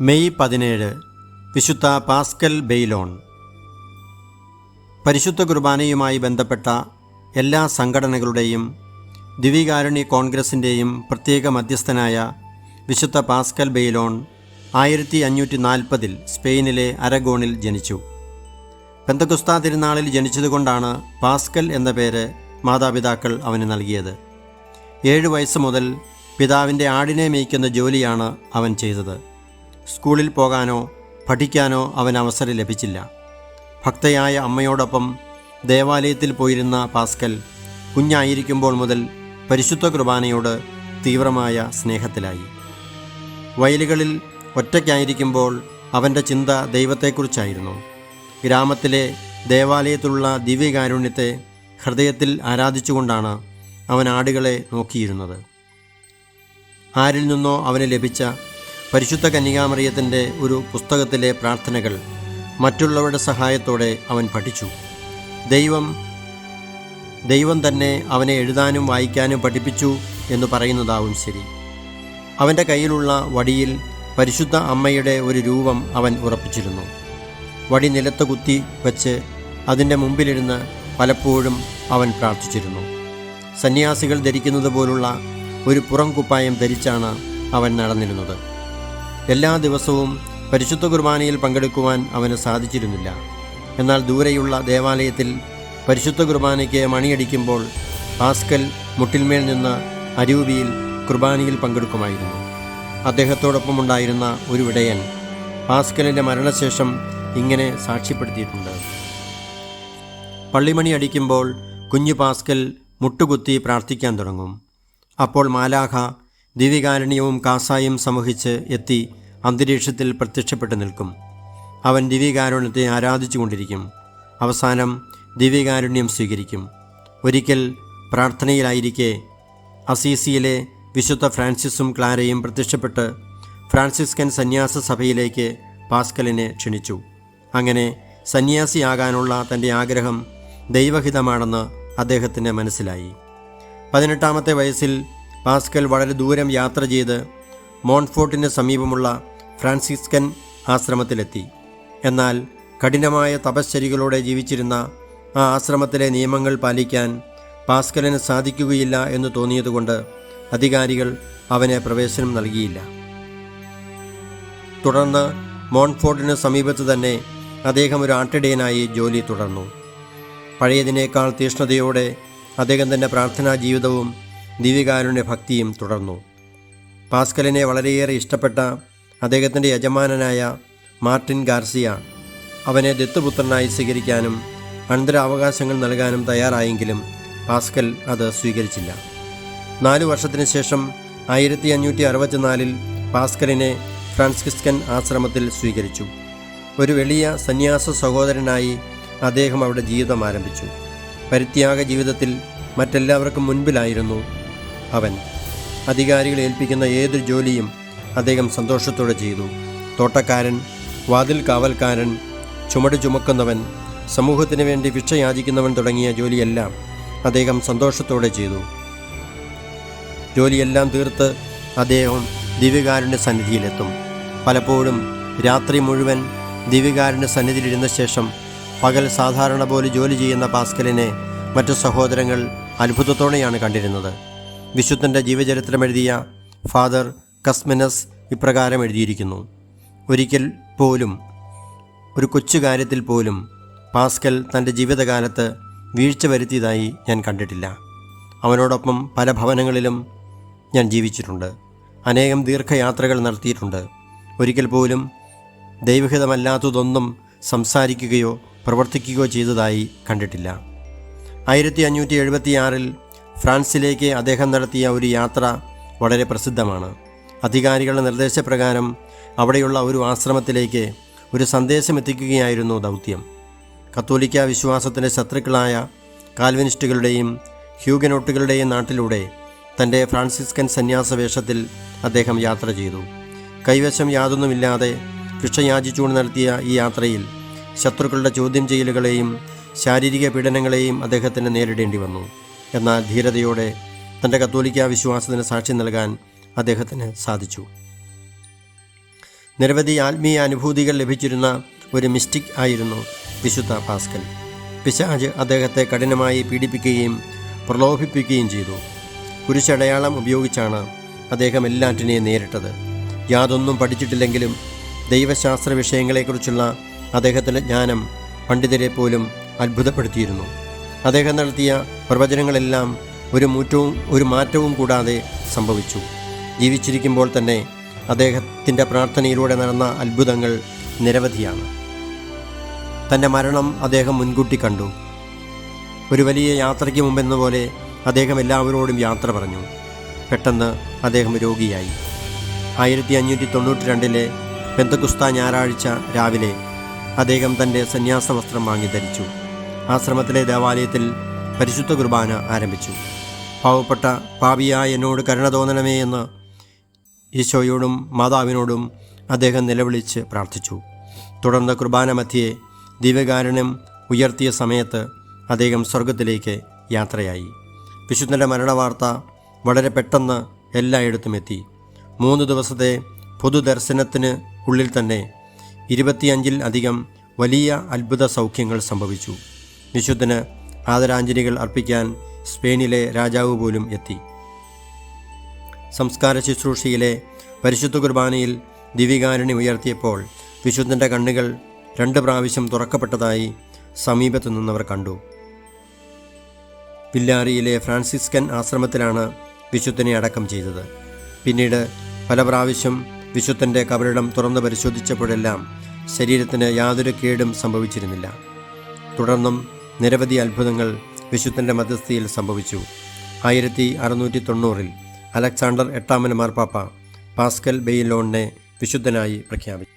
May പതിനേഴ് വിശുദ്ധ Pascal ബെയ്ലോൺ. പരിശുദ്ധ കുർബാനയുമായി ബന്ധപ്പെട്ട എല്ലാ സംഘടനകളുടെയും ദിവികാരുണി കോൺഗ്രസിന്റെയും പ്രത്യേക മധ്യസ്ഥനായ വിശുദ്ധ പാസ്കൽ ബെയ്ലോൺ ആയിരത്തി അഞ്ഞൂറ്റി നാൽപ്പതിൽ സ്പെയിനിലെ അരഗോണിൽ ജനിച്ചു. പെന്തകുസ്താ തിരുനാളിൽ ജനിച്ചതുകൊണ്ടാണ് പാസ്കൽ എന്ന പേര് മാതാപിതാക്കൾ അവന് നൽകിയത്. ഏഴ് വയസ്സ് മുതൽ പിതാവിന്റെ ആടിനെ മേയ്ക്കുന്ന ജോലിയാണ് അവൻ ചെയ്തത്. സ്കൂളിൽ പോകാനോ പഠിക്കാനോ അവൻ അവസരം ലഭിച്ചില്ല. ഭക്തയായ അമ്മയോടൊപ്പം ദേവാലയത്തിൽ പോയിരുന്ന പാസ്കൽ കുഞ്ഞായിരിക്കുമ്പോൾ മുതൽ പരിശുദ്ധ കുർബാനയോട് തീവ്രമായ സ്നേഹത്തിലായി. വയലുകളിൽ ഒറ്റയ്ക്കായിരിക്കുമ്പോൾ അവന്റെ ചിന്ത ദൈവത്തെക്കുറിച്ചായിരുന്നു. ഗ്രാമത്തിലെ ദേവാലയത്തിലുള്ള ദിവ്യകാരുണ്യത്തെ ഹൃദയത്തിൽ ആരാധിച്ചുകൊണ്ടാണ് അവൻ ആടുകളെ നോക്കിയിരുന്നത്. ആരിൽ നിന്നോ അവന് ലഭിച്ച പരിശുദ്ധ കന്യകാമറിയത്തിന്റെ ഒരു പുസ്തകത്തിലെ പ്രാർത്ഥനകൾ മറ്റുള്ളവരുടെ സഹായത്തോടെ അവൻ പഠിച്ചു. ദൈവം ദൈവം തന്നെ അവനെ എഴുതാനും വായിക്കാനും പഠിപ്പിച്ചു എന്ന് പറയുന്നതാവും ശരി. അവന്റെ കയ്യിലുള്ള വടിയിൽ പരിശുദ്ധ അമ്മയുടെ ഒരു രൂപം അവൻ ഉറപ്പിച്ചിരുന്നു. വടി നിലത്ത് കുത്തി വച്ച് അതിന്റെ മുമ്പിലിരുന്ന് പലപ്പോഴും അവൻ പ്രാർത്ഥിച്ചിരുന്നു. സന്യാസികൾ ധരിക്കുന്നത് പോലുള്ള ഒരു പുറം കുപ്പായം ധരിച്ചാണ് അവൻ നടന്നിരുന്നത്. എല്ലാ ദിവസവും പരിശുദ്ധ കുർബാനയിൽ പങ്കെടുക്കുവാൻ അവന് സാധിച്ചിരുന്നില്ല. എന്നാൽ ദൂരെയുള്ള ദേവാലയത്തിൽ പരിശുദ്ധ കുർബാനയ്ക്ക് മണിയടിക്കുമ്പോൾ പാസ്കൽ മുട്ടിൽമേൽ നിന്ന് അരൂപിയിൽ കുർബാനയിൽ പങ്കെടുക്കുമായിരുന്നു. അദ്ദേഹത്തോടൊപ്പം ഉണ്ടായിരുന്ന ഒരു വിടയൻ പാസ്കലിന്റെ മരണശേഷം ഇങ്ങനെ സാക്ഷ്യപ്പെടുത്തിയിട്ടുണ്ട്. പള്ളിമണി അടിക്കുമ്പോൾ കുഞ്ഞു പാസ്കൽ മുട്ടുകുത്തി പ്രാർത്ഥിക്കാൻ തുടങ്ങും. അപ്പോൾ മാലാഖ ദിവ്യകാരുണ്യവും കാസായും സമൂഹിച്ച് എത്തി അന്തരീക്ഷത്തിൽ പ്രത്യക്ഷപ്പെട്ടു നിൽക്കും. അവൻ ദിവ്യകാരുണ്യത്തെ ആരാധിച്ചുകൊണ്ടിരിക്കും. അവസാനം ദിവ്യകാരുണ്യം സ്വീകരിക്കും. ഒരിക്കൽ പ്രാർത്ഥനയിലായിരിക്കെ അസീസിയിലെ വിശുദ്ധ ഫ്രാൻസിസും ക്ലാരയും പ്രത്യക്ഷപ്പെട്ട് ഫ്രാൻസിസ്കൻ സന്യാസ സഭയിലേക്ക് പാസ്കലിനെ ക്ഷണിച്ചു. അങ്ങനെ സന്യാസിയാകാനുള്ള തന്റെ ആഗ്രഹം ദൈവഹിതമാണെന്ന് അദ്ദേഹത്തിന് മനസ്സിലായി. പതിനെട്ടാമത്തെ വയസ്സിൽ പാസ്കൽ വളരെ ദൂരം യാത്ര ചെയ്ത് മോൺഫോർട്ടിന് സമീപമുള്ള ഫ്രാൻസിസ്കൻ ആശ്രമത്തിലെത്തി. എന്നാൽ കഠിനമായ തപശ്ചര്യകളോടെ ജീവിച്ചിരുന്ന ആ ആശ്രമത്തിലെ നിയമങ്ങൾ പാലിക്കാൻ പാസ്കലിന് സാധിക്കുകയില്ല എന്ന് തോന്നിയതുകൊണ്ട് അധികാരികൾ അവനെ പ്രവേശനം നൽകിയില്ല. തുടർന്ന് മോൺഫോർട്ടിന് സമീപത്ത് തന്നെ അദ്ദേഹം ഒരു ആട്ടിടയനായി ജോലി തുടർന്നു. പഴയതിനേക്കാൾ തീഷ്ണതയോടെ അദ്ദേഹം തന്റെ പ്രാർത്ഥനാ ജീവിതവും ദിവ്യകാരുണ്യ ഭക്തിയും തുടർന്നു. പാസ്കലിനെ വളരെയേറെ ഇഷ്ടപ്പെട്ട അദ്ദേഹത്തിന്റെ യജമാനനായ മാർട്ടിൻ ഗാർസിയ അവനെ ദത്തുപുത്രനായി സ്വീകരിക്കാനും അനന്തരാവകാശങ്ങൾ നൽകാനും തയ്യാറായെങ്കിലും പാസ്കൽ അത് സ്വീകരിച്ചില്ല. നാലു വർഷത്തിന് ശേഷം ആയിരത്തി അഞ്ഞൂറ്റി അറുപത്തിനാലിൽ പാസ്കലിനെ ഫ്രാൻസിസ്കൻ ആശ്രമത്തിൽ സ്വീകരിച്ചു. ഒരു വലിയ സന്യാസ സഹോദരനായി അദ്ദേഹം അവിടെ ജീവിതം ആരംഭിച്ചു. പരിത്യാഗ ജീവിതത്തിൽ മറ്റെല്ലാവർക്കും മുൻപിലായിരുന്നു അവൻ. അധികാരികളെ ഏൽപ്പിക്കുന്ന ഏതൊരു ജോലിയും അദ്ദേഹം സന്തോഷത്തോടെ ചെയ്തു. തോട്ടക്കാരൻ വാതിൽ കാവൽക്കാരൻ ചുമട് ചുമക്കുന്നവൻ സമൂഹത്തിന് വേണ്ടി ഭിക്ഷ യാചിക്കുന്നവൻ തുടങ്ങിയ ജോലിയെല്ലാം അദ്ദേഹം സന്തോഷത്തോടെ ചെയ്തു. ജോലിയെല്ലാം തീർത്ത് അദ്ദേഹം ദിവ്യകാരന്റെ സന്നിധിയിലെത്തും. പലപ്പോഴും രാത്രി മുഴുവൻ ദിവ്യകാരന്റെ സന്നിധിയിലിരുന്ന ശേഷം പകൽ സാധാരണ പോലെ ജോലി ചെയ്യുന്ന പാസ്കലിനെ മറ്റു സഹോദരങ്ങൾ അത്ഭുതത്തോടെയാണ് കണ്ടിരുന്നത്. വിശുദ്ധന്റെ ജീവചരിത്രം എഴുതിയ ഫാദർ കസ്മിനസ് ഇപ്രകാരം എഴുതിയിരിക്കുന്നു. ഒരിക്കൽ പോലും ഒരു കൊച്ചു കാര്യത്തിൽ പോലും പാസ്കൽ തന്റെ ജീവിതകാലത്ത് വീഴ്ച വരുത്തിയതായി ഞാൻ കണ്ടിട്ടില്ല. അവനോടൊപ്പം പല ഭവനങ്ങളിലും ഞാൻ ജീവിച്ചിട്ടുണ്ട്. അനേകം ദീർഘയാത്രകൾ നടത്തിയിട്ടുണ്ട്. ഒരിക്കൽ പോലും ദൈവഹിതമല്ലാത്തതൊന്നും സംസാരിക്കുകയോ പ്രവർത്തിക്കുകയോ ചെയ്തതായി കണ്ടിട്ടില്ല. ആയിരത്തി അഞ്ഞൂറ്റി എഴുപത്തിയാറിൽ ഫ്രാൻസിലേക്ക് അദ്ദേഹം നടത്തിയ ഒരു യാത്ര വളരെ പ്രസിദ്ധമാണ്. അധികാരികളുടെ നിർദ്ദേശപ്രകാരം അവിടെയുള്ള ഒരു ആശ്രമത്തിലേക്ക് ഒരു സന്ദേശം എത്തിക്കുകയായിരുന്നു ദൗത്യം. കത്തോലിക്ക വിശ്വാസത്തിന്റെ ശത്രുക്കളായ കാൽവിനിസ്റ്റുകളുടെയും ഹ്യൂഗനോട്ടുകളുടെയും നാട്ടിലൂടെ തന്റെ ഫ്രാൻസിസ്കൻ സന്യാസ വേഷത്തിൽ അദ്ദേഹം യാത്ര ചെയ്തു. കൈവശം യാതൊന്നുമില്ലാതെ ഭിക്ഷയാചിച്ചുകൊണ്ട് നടത്തിയ ഈ യാത്രയിൽ ശത്രുക്കളുടെ ചോദ്യം ചെയ്യലുകളെയും ശാരീരിക പീഡനങ്ങളെയും അദ്ദേഹത്തിന് നേരിടേണ്ടി വന്നു. എന്നാൽ ധീരതയോടെ തന്റെ കത്തോലിക്ക വിശ്വാസത്തിന് സാക്ഷ്യം നൽകാൻ അദ്ദേഹത്തിന് സാധിച്ചു. നിരവധി ആത്മീയ അനുഭൂതികൾ ലഭിച്ചിരുന്ന ഒരു മിസ്റ്റിക് ആയിരുന്നു വിശുദ്ധ പാസ്കൽ. പിശാജ് അദ്ദേഹത്തെ കഠിനമായി പീഡിപ്പിക്കുകയും പ്രലോഭിപ്പിക്കുകയും ചെയ്തു. കുരിശടയാളം ഉപയോഗിച്ചാണ് അദ്ദേഹം എല്ലാറ്റിനെയും നേരിട്ടത്. യാതൊന്നും പഠിച്ചിട്ടില്ലെങ്കിലും ദൈവശാസ്ത്ര വിഷയങ്ങളെക്കുറിച്ചുള്ള അദ്ദേഹത്തിന്റെ ജ്ഞാനം പണ്ഡിതരെ പോലും അത്ഭുതപ്പെടുത്തിയിരുന്നു. അദ്ദേഹം നടത്തിയ പ്രവചനങ്ങളെല്ലാം ഒരു മുറ്റവും ഒരു മാറ്റവും കൂടാതെ സംഭവിച്ചു. ജീവിച്ചിരിക്കുമ്പോൾ തന്നെ അദ്ദേഹത്തിന്റെ പ്രാർത്ഥനയിലൂടെ നടന്ന അത്ഭുതങ്ങൾ നിരവധിയാണ്. തന്റെ മരണം അദ്ദേഹം മുൻകൂട്ടി കണ്ടു. ഒരു വലിയ യാത്രയ്ക്ക് മുമ്പെന്ന പോലെ അദ്ദേഹം എല്ലാവരോടും യാത്ര പറഞ്ഞു. പെട്ടെന്ന് അദ്ദേഹം രോഗിയായി. ആയിരത്തി അഞ്ഞൂറ്റി തൊണ്ണൂറ്റി രണ്ടിലെ ബന്ധകുസ്ത ഞായറാഴ്ച രാവിലെ അദ്ദേഹം തന്റെ സന്യാസ വസ്ത്രം വാങ്ങി ധരിച്ചു. ആശ്രമത്തിലെ ദേവാലയത്തിൽ പരിശുദ്ധ കുർബാന ആരംഭിച്ചു. പാവപ്പെട്ട പാപിയായ എന്നോട് കരുണ തോന്നണമേ എന്ന് ഈശോയോടും മാതാവിനോടും അദ്ദേഹം നിലവിളിച്ച് പ്രാർത്ഥിച്ചു. തുടർന്ന് കുർബാന മധ്യേ ദിവ്യകാരണം ഉയർത്തിയ സമയത്ത് അദ്ദേഹം സ്വർഗത്തിലേക്ക് യാത്രയായി. വിശുദ്ധന്റെ മരണവാർത്ത വളരെ പെട്ടെന്ന് എല്ലായിടത്തും എത്തി. മൂന്ന് ദിവസത്തെ പൊതുദർശനത്തിന് ഉള്ളിൽ തന്നെ ഇരുപത്തിയഞ്ചിൽ അധികം വലിയ അത്ഭുത സൗഖ്യങ്ങൾ സംഭവിച്ചു. വിശുദ്ധന് ആദരാഞ്ജലികൾ അർപ്പിക്കാൻ സ്പെയിനിലെ രാജാവ് പോലും എത്തി. സംസ്കാര ശുശ്രൂഷയിലെ പരിശുദ്ധ കുർബാനയിൽ ദിവികാരണി ഉയർത്തിയപ്പോൾ വിശുദ്ധന്റെ കണ്ണുകൾ രണ്ട് പ്രാവശ്യം തുറക്കപ്പെട്ടതായി സമീപത്തു നിന്നവർ കണ്ടു. പില്ലാരിയിലെ ഫ്രാൻസിസ്കൻ ആശ്രമത്തിലാണ് വിശുദ്ധനെ അടക്കം ചെയ്തത്. പിന്നീട് പല പ്രാവശ്യം വിശുദ്ധന്റെ കബറിടം തുറന്ന് പരിശോധിച്ചപ്പോഴെല്ലാം ശരീരത്തിന് യാതൊരു കേടും സംഭവിച്ചിരുന്നില്ല. തുടർന്നും നിരവധി അത്ഭുതങ്ങൾ വിശുദ്ധന്റെ മധ്യസ്ഥയിൽ സംഭവിച്ചു. ആയിരത്തി അറുന്നൂറ്റി തൊണ്ണൂറിൽ അലക്സാണ്ടർ എട്ടാമൻ മാർപ്പാപ്പ പാസ്കൽ ബെയിലോണിനെ വിശുദ്ധനായി പ്രഖ്യാപിച്ചു.